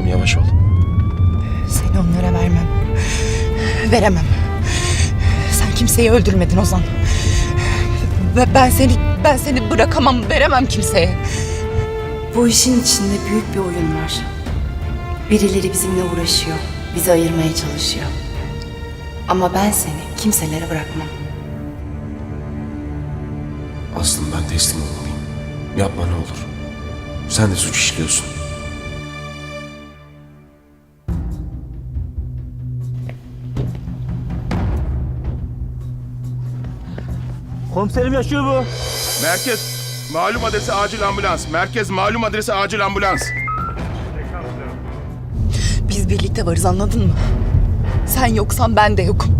Aslım yavaş ol. Seni onlara vermem. Veremem. Sen kimseyi öldürmedin Ozan. Ve ben seni ben seni bırakamam, veremem kimseye. Bu işin içinde büyük bir oyun var. Birileri bizimle uğraşıyor, bizi ayırmaya çalışıyor. Ama ben seni kimselere bırakmam. Aslım ben teslim olmalıyım. Yapma ne olur. Sen de suç işliyorsun. Komiserim yaşıyor bu. Merkez malum adresi acil ambulans. Merkez malum adresi acil ambulans. Biz birlikte varız anladın mı? Sen yoksan ben de yokum.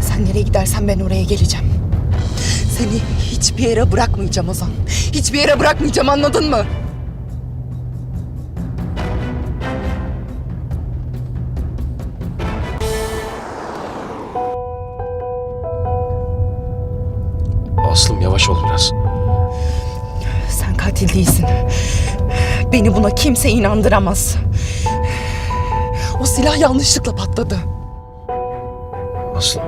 Sen nereye gidersen ben oraya geleceğim. Seni hiçbir yere bırakmayacağım Ozan. Hiçbir yere bırakmayacağım anladın mı? Buna kimse inandıramaz. O silah yanlışlıkla patladı. Aslım.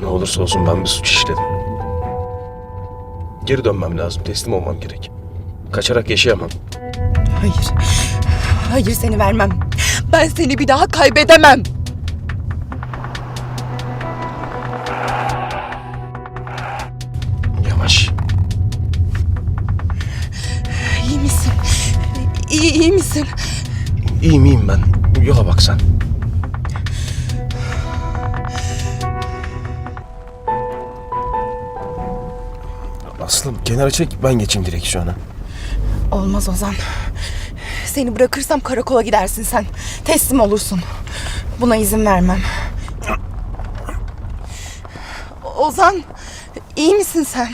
Ne olursa olsun ben bir suç işledim. Geri dönmem lazım. Teslim olmam gerek. Kaçarak yaşayamam. Hayır. Hayır seni vermem. Ben seni bir daha kaybedemem. Misin? İyiyim iyiyim ben. Yola bak sen. Aslım kenara çek ben geçeyim direksiyona. Olmaz Ozan. Seni bırakırsam karakola gidersin sen. Teslim olursun. Buna izin vermem. Ozan, iyi misin sen?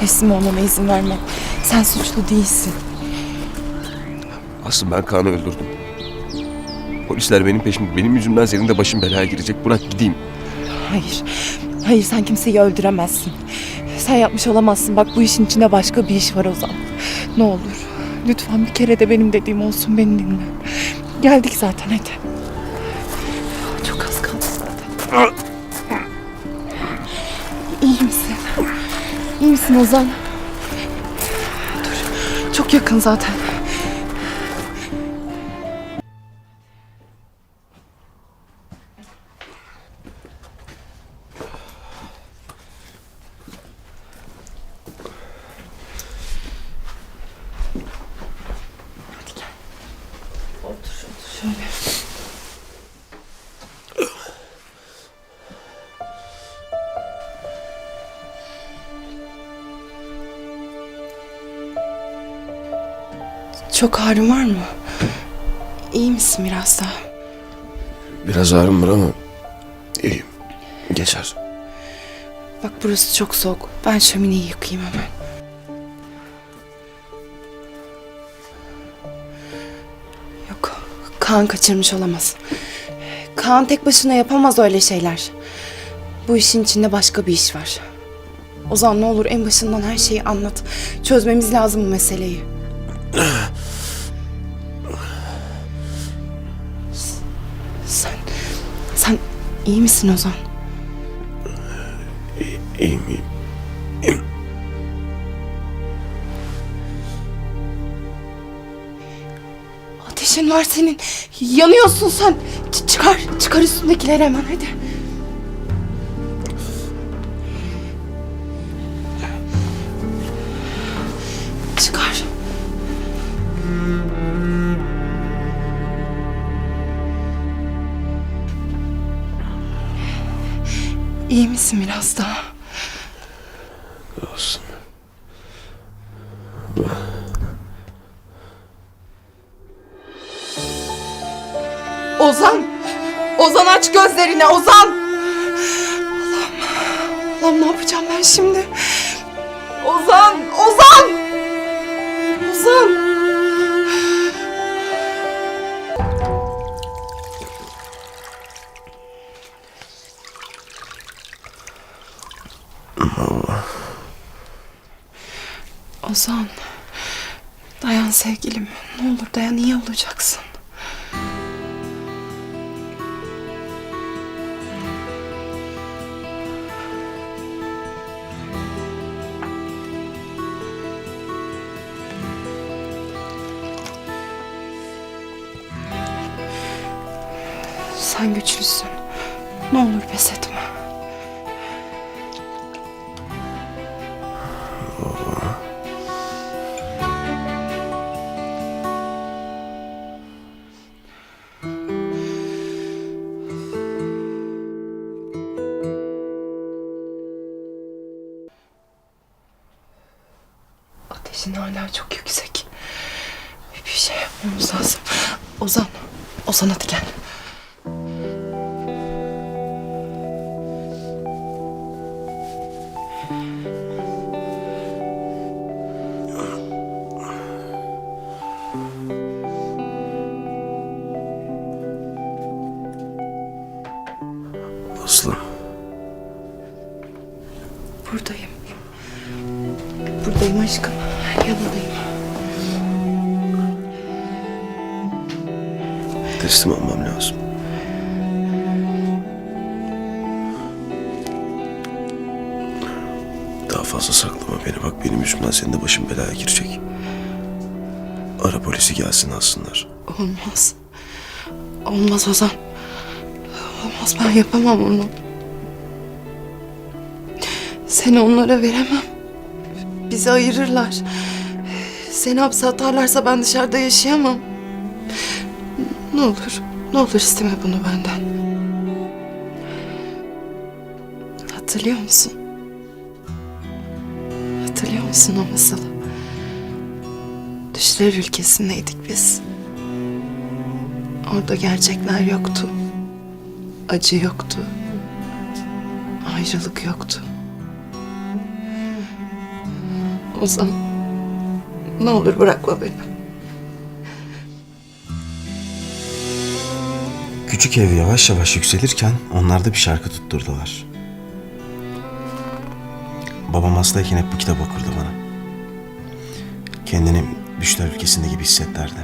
Teslim olmama izin verme. Sen suçlu değilsin. Aslım ben Kaan'ı öldürdüm. Polisler benim peşimde. Benim yüzümden senin de başın belaya girecek. Bırak gideyim. Hayır. Hayır sen kimseyi öldüremezsin. Sen yapmış olamazsın. Bak bu işin içinde başka bir iş var Ozan. Ne olur. Lütfen bir kere de benim dediğim olsun beni dinle. Geldik zaten hadi. İyi misin Ozan? Dur. Çok yakın zaten. Çok ağrın var mı? İyi misin biraz daha? Biraz ağrım var ama iyiyim. Geçer. Bak burası çok soğuk. Ben şömineyi yakayım hemen. Yok. Kaan kaçırmış olamaz. Kaan tek başına yapamaz öyle şeyler. Bu işin içinde başka bir iş var. Ozan ne olur en başından her şeyi anlat. Çözmemiz lazım bu meseleyi. iyi misin Ozan? İyiyim iyiyim. Ateşin var senin. Yanıyorsun sen. Ç- çıkar, çıkar üstündekileri hemen hadi. Ozan. Dayan sevgilim. Ne olur dayan iyi olacaksın. Sen güçlüsün. Lazım. Ozan, Ozan hadi gel. Yüzümden senin de başın belaya girecek. Ara polisi gelsin alsınlar. Olmaz. Olmaz Ozan. Olmaz ben yapamam onu. Seni onlara veremem. Bizi ayırırlar. Seni hapse atarlarsa ben dışarıda yaşayamam. Ne olur, ne olur isteme bunu benden. Hatırlıyor musun? Musun o masalı? Düşler ülkesindeydik biz. Orada gerçekler yoktu. Acı yoktu. Ayrılık yoktu. Ozan, ne olur bırakma beni. Küçük ev yavaş yavaş yükselirken onlar da bir şarkı tutturdular. Babam hastayken hep bu kitap okurdu bana. Kendini düşler ülkesinde gibi hissetlerdi.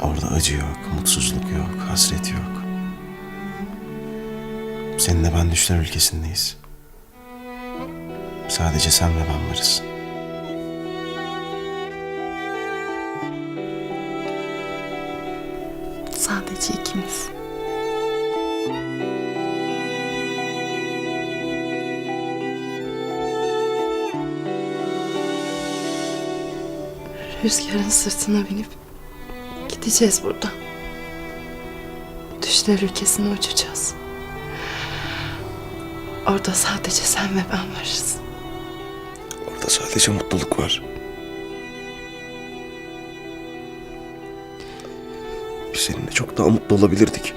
Orada acı yok, mutsuzluk yok, hasret yok. Seninle ben düşler ülkesindeyiz. Sadece sen ve ben varız. Sadece ikimiz. Rüzgarın sırtına binip gideceğiz buradan. Düşler ülkesine uçacağız. Orada sadece sen ve ben varız. Orada sadece mutluluk var. Biz seninle çok daha mutlu olabilirdik.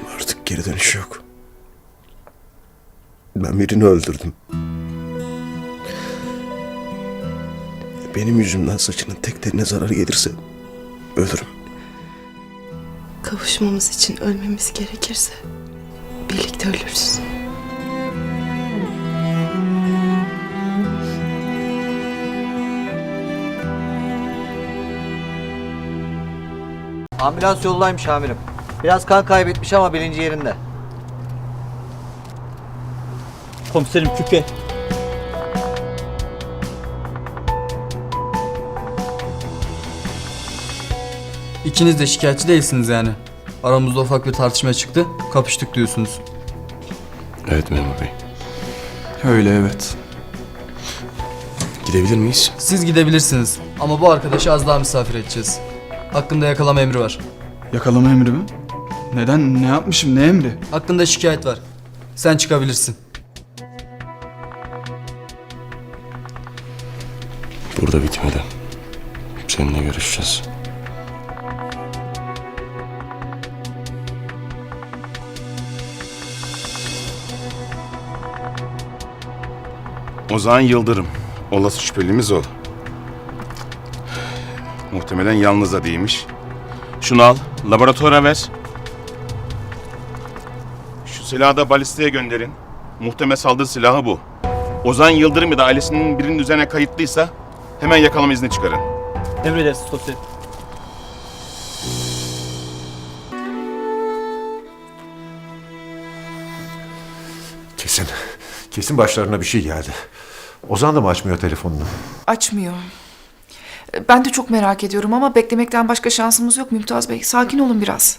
Ama artık geri dönüş yok. Ben birini öldürdüm. Benim yüzümden saçının tek teline zarar gelirse ölürüm. Kavuşmamız için ölmemiz gerekirse birlikte ölürüz. Ambulans yoldaymış amirim. Biraz kan kaybetmiş ama bilinci yerinde. Komiserim küpe. İkiniz de şikayetçi değilsiniz yani. Aramızda ufak bir tartışma çıktı. Kapıştık diyorsunuz. Evet memur bey. Öyle evet. Gidebilir miyiz? Siz gidebilirsiniz ama bu arkadaşı az daha misafir edeceğiz. Hakkında yakalama emri var. Yakalama emri mi? Neden? Ne yapmışım? Ne emri? Hakkında şikayet var. Sen çıkabilirsin. Burada bitmedi. Seninle görüşeceğiz. Ozan Yıldırım. Olası şüphelimiz o. Muhtemelen yalnız da değilmiş. Şunu al, laboratuvara ver. Şu silahı da balisteye gönderin. Muhtemel saldırı silahı bu. Ozan Yıldırım ya da ailesinin birinin üzerine kayıtlıysa hemen yakalama izni çıkarın. Emredersiniz komiserim. Kesin. Kesin başlarına bir şey geldi. Ozan da mı açmıyor telefonunu? Açmıyor. Ben de çok merak ediyorum ama beklemekten başka şansımız yok Mümtaz Bey. Sakin olun biraz.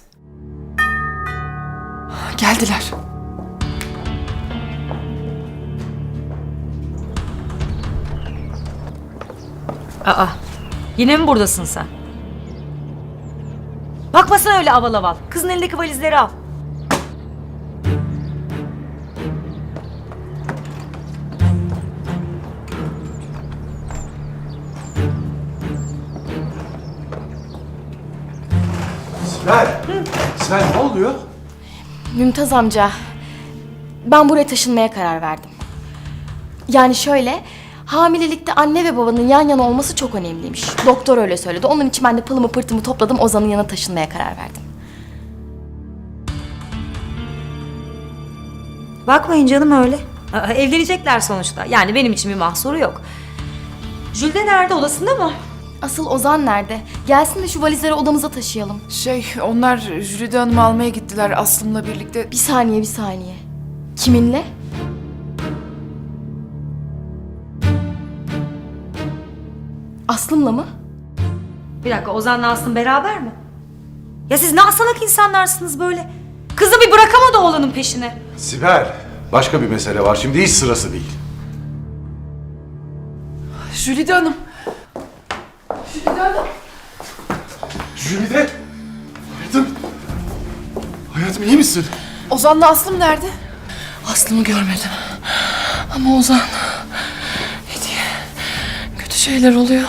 Geldiler. Aa, yine mi buradasın sen? Bakmasana öyle aval aval. Kızın elindeki valizleri al. Sibel ne oluyor? Mümtaz amca, ben buraya taşınmaya karar verdim. Yani şöyle, hamilelikte anne ve babanın yan yana olması çok önemliymiş. Doktor öyle söyledi. Onun için ben de pılımı pırtımı topladım, Ozan'ın yanına taşınmaya karar verdim. Bakmayın canım öyle. Aa, evlenecekler sonuçta. Yani benim için bir mahsuru yok. Jülde nerede? Odasında mı? Asıl Ozan nerede? Gelsin de şu valizleri odamıza taşıyalım. Şey, onlar Jülide Hanım'ı almaya gittiler Aslım'la birlikte. Bir saniye, bir saniye. Kiminle? Aslım'la mı? Bir dakika Ozan'la Aslım beraber mi? Ya siz ne asalak insanlarsınız böyle? Kızı bir bırakamadı oğlanın peşine. Sibel! Başka bir mesele var. Şimdi hiç sırası değil. Jülide Hanım. Jülide! Hayatım! Hayatım iyi misin? Ozan'la Aslım nerede? Aslım'ı görmedim. Ama Ozan... Hediye... Kötü şeyler oluyor.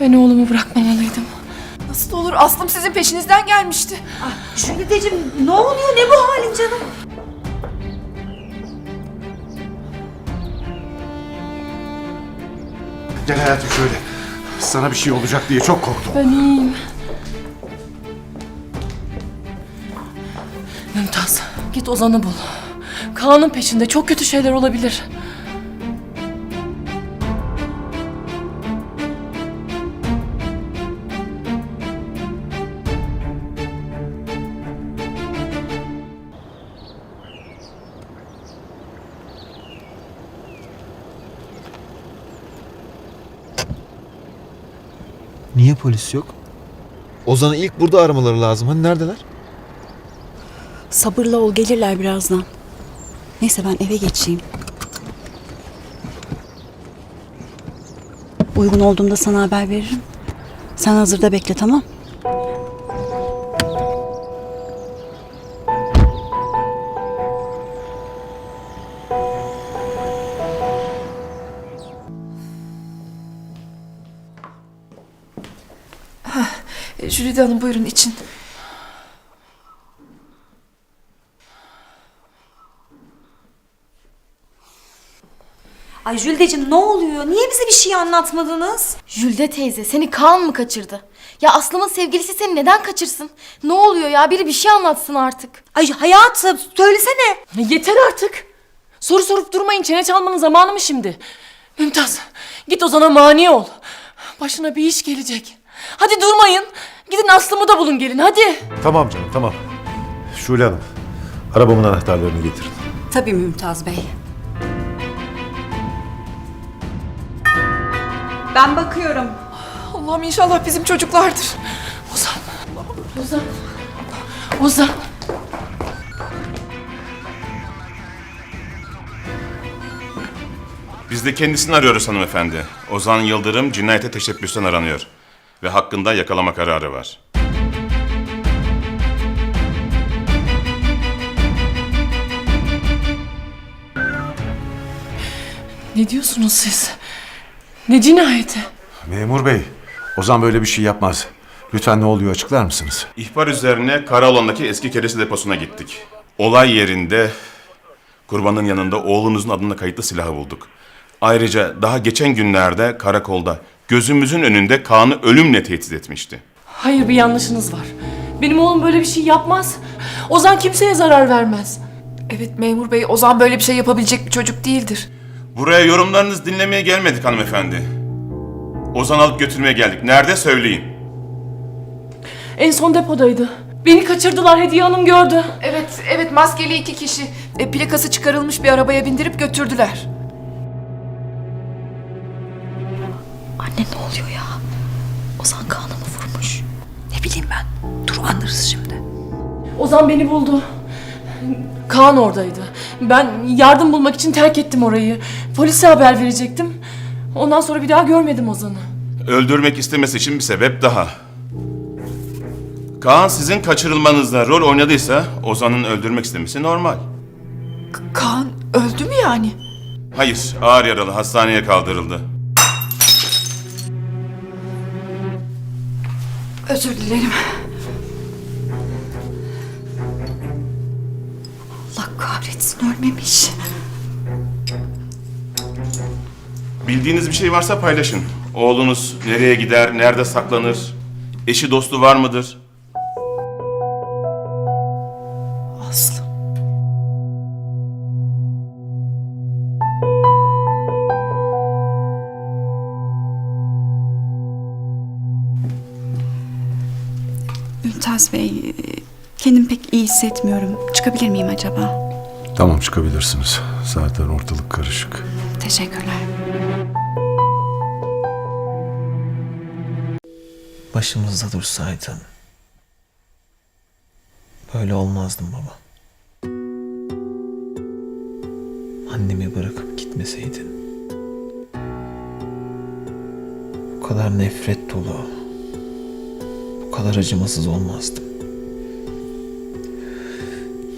Ben... Ben oğlumu bırakmamalıydım. Nasıl olur? Aslım sizin peşinizden gelmişti. Jülideciğim ne oluyor? Ne bu halin canım? Gel hayatım şöyle. Sana bir şey olacak diye çok korktum. Ben iyiyim. Mümtaz, git Ozan'ı bul. Kaan'ın peşinde çok kötü şeyler olabilir. Polis yok? Ozan'ı ilk burada aramaları lazım. Hani neredeler? Sabırla ol gelirler birazdan. Neyse ben eve geçeyim. Uygun olduğumda sana haber veririm. Sen hazırda bekle tamam? Jülide Hanım buyurun için. Ay Jülideciğim ne oluyor? Niye bize bir şey anlatmadınız? Jülde teyze seni Kaan mı kaçırdı? Ya Aslım'ın sevgilisi seni neden kaçırsın? Ne oluyor ya? Biri bir şey anlatsın artık. Ay hayatım söylesene. Yeter artık. Soru sorup durmayın. Çene çalmanın zamanı mı şimdi? Mümtaz, git Ozan'a mani ol. Başına bir iş gelecek. Hadi durmayın. Gidin Aslım'ı da bulun gelin hadi. Tamam canım tamam. Şule Hanım. Arabamın anahtarlarını getirin. Tabii Mümtaz Bey. Ben bakıyorum. Allah'ım inşallah bizim çocuklardır. Ozan. Ozan. Ozan. Biz de kendisini arıyoruz hanımefendi. Ozan Yıldırım cinayete teşebbüsten aranıyor. Ve hakkında yakalama kararı var. Ne diyorsunuz siz? Ne cinayeti? Memur bey. Ozan böyle bir şey yapmaz. Lütfen ne oluyor açıklar mısınız? İhbar üzerine Karaoğlan'daki eski keresi deposuna gittik. Olay yerinde Kurbanın yanında oğlunuzun adına kayıtlı silahı bulduk. Ayrıca daha geçen günlerde karakolda gözümüzün önünde Kaan'ı ölümle tehdit etmişti. Hayır bir yanlışınız var. Benim oğlum böyle bir şey yapmaz. Ozan kimseye zarar vermez. Evet memur bey Ozan böyle bir şey yapabilecek bir çocuk değildir. Buraya yorumlarınızı dinlemeye gelmedik hanımefendi. Ozan alıp götürmeye geldik. Nerede söyleyin. En son depodaydı. Beni kaçırdılar Hediye Hanım gördü. Evet, evet maskeli iki kişi. E, plakası çıkarılmış bir arabaya bindirip götürdüler. Anne ne oluyor ya? Ozan Kaan'ı mı vurmuş? Ne bileyim ben. Dur anlarız şimdi. Ozan beni buldu. Kaan oradaydı. Ben yardım bulmak için terk ettim orayı. Polise haber verecektim. Ondan sonra bir daha görmedim Ozan'ı. Öldürmek istemesi için bir sebep daha. Kaan sizin kaçırılmanızda rol oynadıysa Ozan'ın öldürmek istemesi normal. Kaan öldü mü yani? Hayır, ağır yaralı hastaneye kaldırıldı. Özür dilerim. Allah kahretsin ölmemiş. Bildiğiniz bir şey varsa paylaşın. Oğlunuz nereye gider, nerede saklanır? Eşi dostu var mıdır? Mümtaz Bey, e, kendim pek iyi hissetmiyorum. Çıkabilir miyim acaba? Tamam çıkabilirsiniz. Zaten ortalık karışık. Teşekkürler. Başımızda dursaydın. Böyle olmazdım baba. Annemi bırakıp gitmeseydin. Bu kadar nefret dolu. Kadar acımasız olmazdım.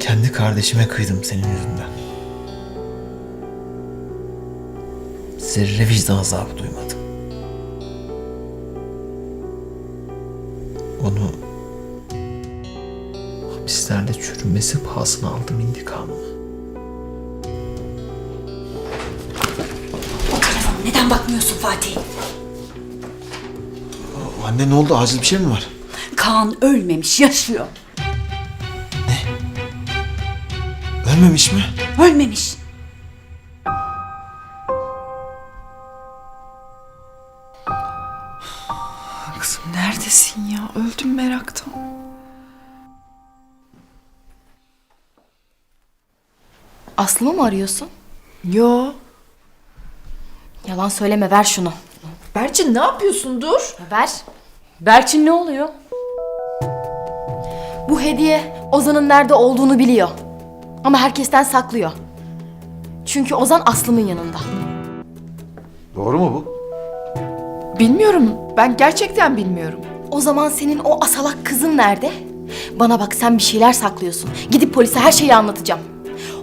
Kendi kardeşime kıydım senin yüzünden. Zerre vicdan azabı duymadım. Onu hapislerde çürümesi pahasına aldım intikamımı. Neden bakmıyorsun Fatih? Anne ne oldu? Acil bir şey mi var? Kaan ölmemiş, yaşıyor. Ölmemiş mi? Ölmemiş. Kızım neredesin ya? Öldüm meraktan. Aslı'mı mı arıyorsun? Yo. Yalan söyleme ver şunu. Berçin ne yapıyorsun? Dur. Ver. Berçin ne oluyor? Bu hediye Ozan'ın nerede olduğunu biliyor. Ama herkesten saklıyor. Çünkü Ozan Aslı'nın yanında. Doğru mu bu? Bilmiyorum. Ben gerçekten bilmiyorum. O zaman senin o asalak kızın nerede? Bana bak sen bir şeyler saklıyorsun. Gidip polise her şeyi anlatacağım.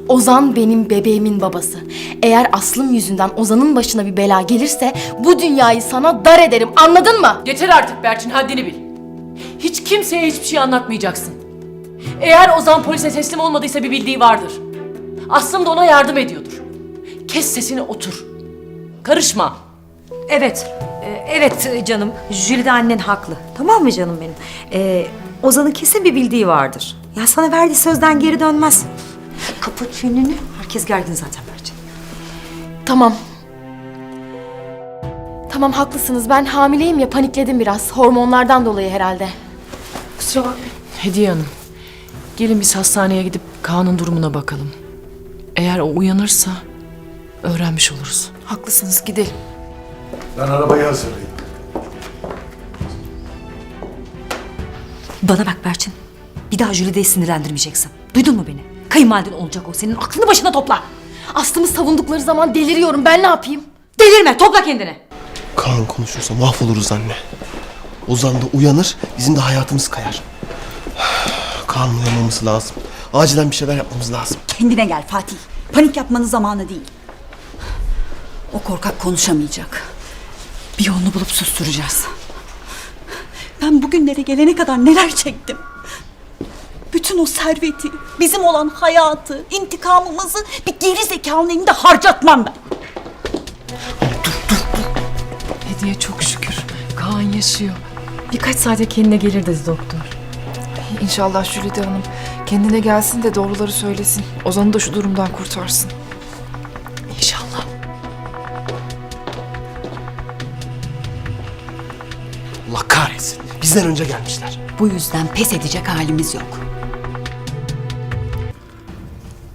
Ozan benim bebeğimin babası. Eğer Aslım yüzünden Ozan'ın başına bir bela gelirse bu dünyayı sana dar ederim. Anladın mı? Yeter artık Berçin haddini bil. Hiç kimseye hiçbir şey anlatmayacaksın. Eğer Ozan polise teslim olmadıysa bir bildiği vardır. Aslım da ona yardım ediyordur. Kes sesini otur. Karışma. Evet, e, evet canım. Jülide annen haklı. Tamam mı canım benim? E, Ozan'ın kesin bir bildiği vardır. Ya sana verdiği sözden geri dönmez. Kapat çeneni. Herkes gergin zaten Berçin. Tamam. Tamam haklısınız. Ben hamileyim ya panikledim biraz. Hormonlardan dolayı herhalde. Kusura bakmayın. Hediye Hanım. Gelin biz hastaneye gidip Kaan'ın durumuna bakalım. Eğer o uyanırsa öğrenmiş oluruz. Haklısınız gidelim. Ben arabayı hazırlayayım. Bana bak Berçin. Bir daha Jülide'yi sinirlendirmeyeceksin. Duydun mu beni? Kayınvaliden olacak o. Senin aklını başına topla. Aslımı savundukları zaman deliriyorum. Ben ne yapayım? Delirme, topla kendini. Kaan konuşursa mahvoluruz anne. Ozan da uyanır, bizim de hayatımız kayar. Kaan'ın uyanmaması lazım. Acilen bir şeyler yapmamız lazım. Kendine gel Fatih. Panik yapmanın zamanı değil. O korkak konuşamayacak. Bir yolunu bulup susturacağız. Ben bugünlere gelene kadar neler çektim. Bütün o serveti, bizim olan hayatı, intikamımızı bir geri zekalının elinde harcatmam ben. Hediye çok şükür. Kaan yaşıyor. Birkaç saate kendine gelir dedi doktor. İnşallah Jülide Hanım kendine gelsin de doğruları söylesin. Ozan'ı da şu durumdan kurtarsın. İnşallah. Allah kahretsin. Bizden önce gelmişler. Bu yüzden pes edecek halimiz yok.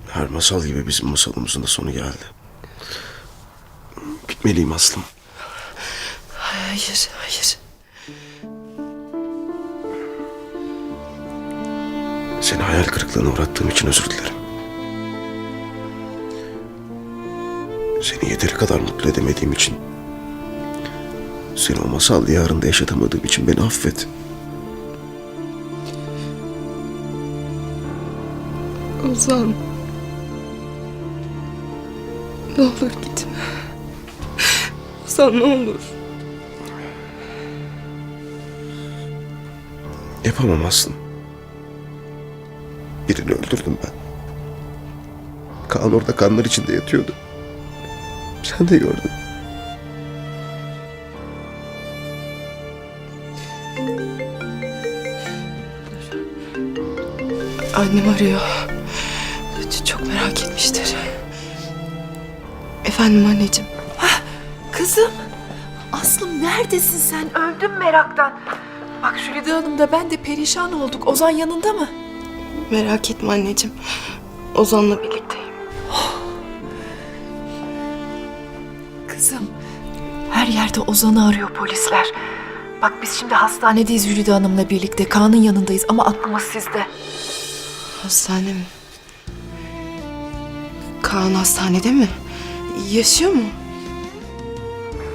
Her masal gibi bizim masalımızın da sonu geldi. Gitmeliyim Aslım. Hayır, Seni hayal kırıklığına uğrattığım için özür dilerim. Seni yeteri kadar mutlu edemediğim için... Seni o masal diyarında yaşatamadığım için beni affet. Ozan. Ne olur gitme. Ozan ne olur. Yapamam Aslım. Birini öldürdüm ben. Kaan orada kanlar içinde yatıyordu. Sen de gördün. Annem arıyor. Çok merak etmiştir. Efendim anneciğim. kızım. Aslım neredesin sen? Öldüm meraktan. Bak Jülide Hanım da ben de perişan olduk. Ozan yanında mı? Merak etme anneciğim. Ozan'la birlikteyim. Kızım. Her yerde Ozan'ı arıyor polisler. Bak biz şimdi hastanedeyiz Jülide Hanım'la birlikte. Kaan'ın yanındayız ama aklımız sizde. Hastane mi? Kaan hastanede mi? Yaşıyor mu?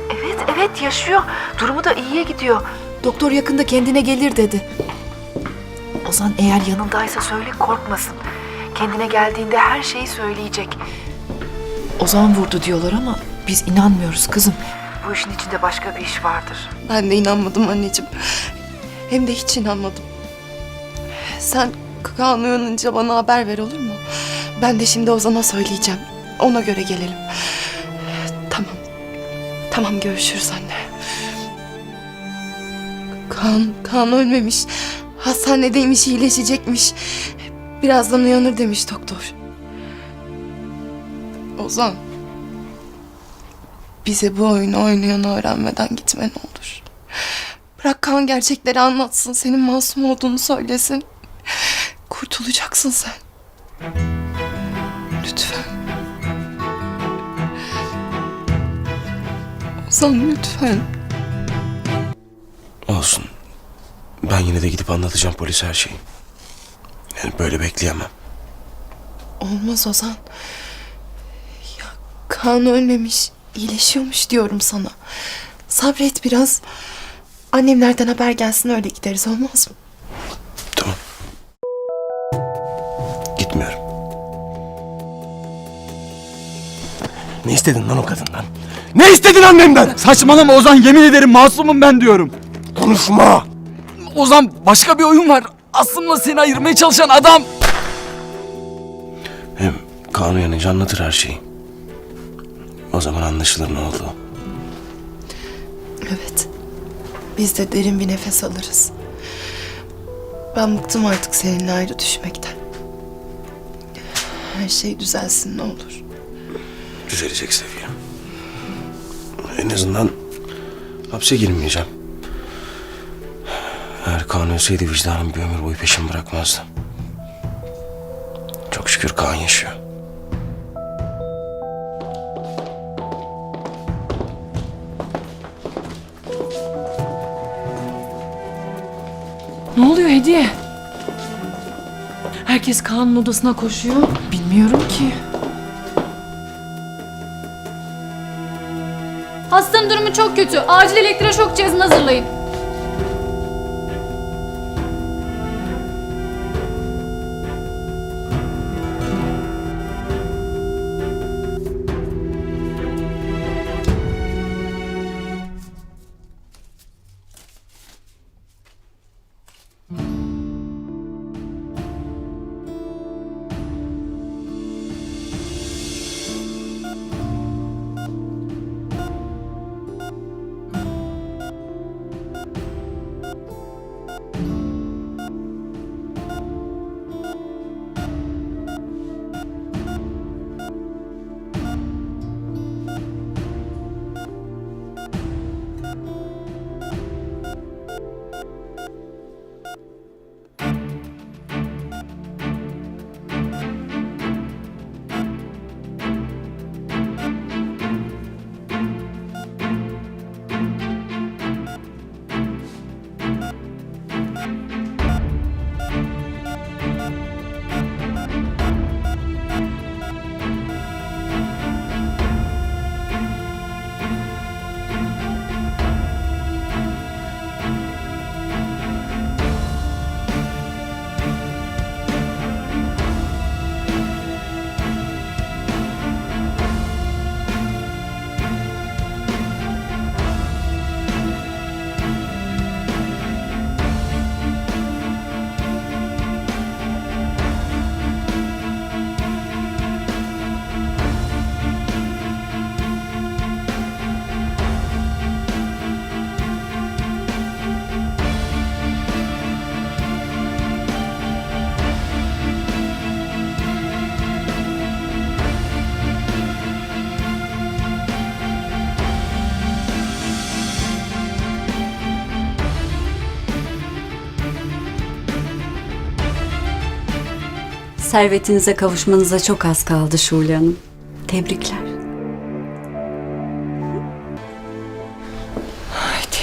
Evet, evet yaşıyor. Durumu da iyiye gidiyor. Doktor yakında kendine gelir dedi. Ozan eğer yanındaysa söyle korkmasın. Kendine geldiğinde her şeyi söyleyecek. Ozan vurdu diyorlar ama biz inanmıyoruz kızım. Bu işin içinde başka bir iş vardır. Ben de inanmadım anneciğim. Hem de hiç inanmadım. Sen Kaan uyanınca bana haber ver olur mu? Ben de şimdi Ozan'a söyleyeceğim. Ona göre gelelim. Tamam. Tamam görüşürüz anne. Kaan, Kaan ölmemiş. Hastanedeymiş, iyileşecekmiş. Birazdan uyanır demiş doktor. Ozan. Bize bu oyunu oynayanı öğrenmeden gitme ne olur. Bırak Kaan gerçekleri anlatsın. Senin masum olduğunu söylesin. Kurtulacaksın sen. Lütfen. Ozan lütfen. Olsun. Ben yine de gidip anlatacağım polise her şeyi. Yani böyle bekleyemem. Olmaz Ozan. Ya Kaan ölmemiş. iyileşiyormuş diyorum sana. Sabret biraz. Annemlerden haber gelsin öyle gideriz olmaz mı? Tamam. Gitmiyorum. Ne istedin lan o kadından? Ne istedin annemden? Saçmalama Ozan yemin ederim masumum ben diyorum. Konuşma. Ozan başka bir oyun var. Aslımla seni ayırmaya çalışan adam. Hem Kaan uyanınca anlatır her şeyi. O zaman anlaşılır ne oldu. Evet. Biz de derin bir nefes alırız. Ben bıktım artık seninle ayrı düşmekten. Her şey düzelsin ne olur. Düzelecek seviye. En azından hapse girmeyeceğim. Eğer Kaan ölseydi vicdanım bir ömür boyu peşimi bırakmazdı. Çok şükür Kaan yaşıyor. Ne oluyor Hediye? Herkes Kaan'ın odasına koşuyor. Bilmiyorum ki. Hastanın durumu çok kötü. Acil elektroşok cihazını hazırlayın. Servetinize kavuşmanıza çok az kaldı Şule Hanım. Tebrikler. Haydi.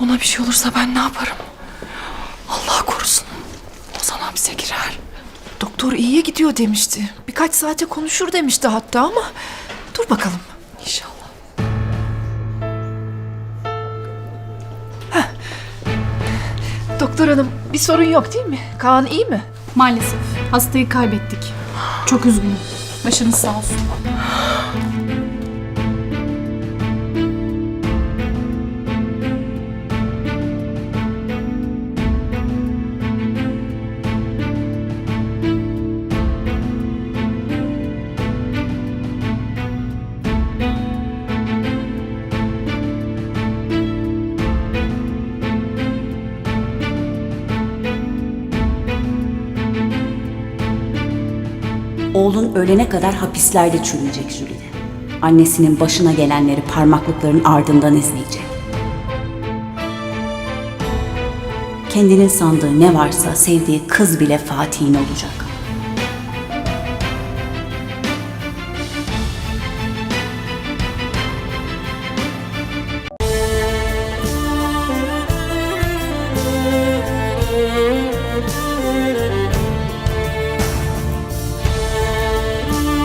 Ona bir şey olursa ben ne yaparım? Allah korusun. Ozan hapse girer. Doktor iyiye gidiyor demişti. Birkaç saate konuşur demişti hatta ama dur bakalım. İnşallah. Heh. Doktor hanım bir sorun yok değil mi? Kaan iyi mi? Maalesef hastayı kaybettik. Çok üzgünüm. Başınız sağ olsun. Oğlun ölene kadar hapislerde çürüyecek Jülide. Annesinin başına gelenleri parmaklıkların ardından izleyecek. Kendinin sandığı ne varsa sevdiği kız bile Fatih'in olacak.